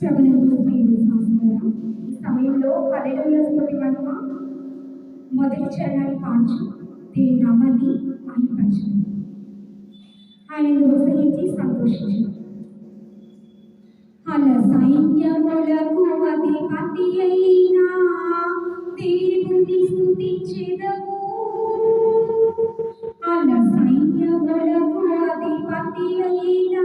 ప్రభునందు ప్రియ విశ్వాసులారా, ఈ సమయంలో హల్లెలూయా స్తుతి మహిమ మొదటి చరణాన్ని పాంచు దీని నామాన్ని మహిమపరచండి ఆయన ప్రోత్సహించి సంతోషించారు అల సైన్యములకు అధిపతి అయినా దేవుని స్తుతించెదము అల సైన్యములకు అధిపతి అయినా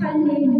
kann leben.